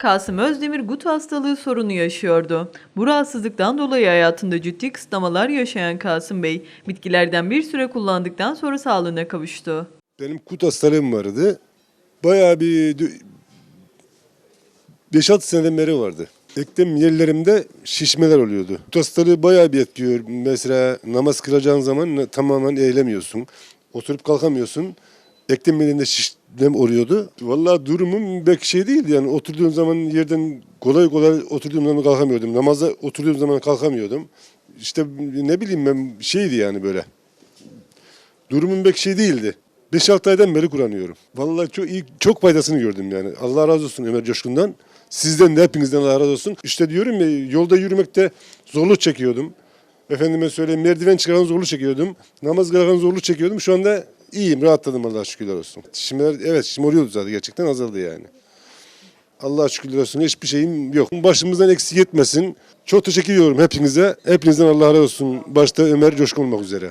Kasım Özdemir gut hastalığı sorunu yaşıyordu. Bu rahatsızlıktan dolayı hayatında ciddi kısıtlamalar yaşayan Kasım Bey, bitkilerden bir süre kullandıktan sonra sağlığına kavuştu. Benim kut hastalığım vardı. Bayağı bir 5-6 seneden beri vardı. Eklem yerlerimde şişmeler oluyordu. Kut hastalığı bayağı bir etkiliyor. Mesela namaz kılacağın zaman tamamen eğilemiyorsun. Oturup kalkamıyorsun. Eklem yerinde şişlem oluyordu. Vallahi durumum pek şey değildi yani. Oturduğum zaman yerden kolay kolay oturduğum zaman kalkamıyordum. Namaza oturduğum zaman kalkamıyordum. İşte ne bileyim ben şeydi yani böyle. Durumum pek şey değildi. 5-6 aydan beri kullanıyorum. Vallahi çok iyi, çok faydasını gördüm yani. Allah razı olsun Ömer Coşkun'dan. Sizden de hepinizden Allah razı olsun. İşte diyorum ya yolda yürümekte zorluk çekiyordum. Efendime söyleyeyim merdiven çıkaran zorluk çekiyordum. Namaz kılarken zorluk çekiyordum. Şu anda iyiyim, rahatladım Allah'a şükürler olsun. Şimdiler evet şimdi oluyordu zaten gerçekten azaldı yani. Allah'a şükürler olsun hiçbir şeyim yok. Başımızdan eksik etmesin. Çok teşekkür ediyorum hepinize. Hepinizden Allah razı olsun. Başta Ömer Coşkun olmak üzere.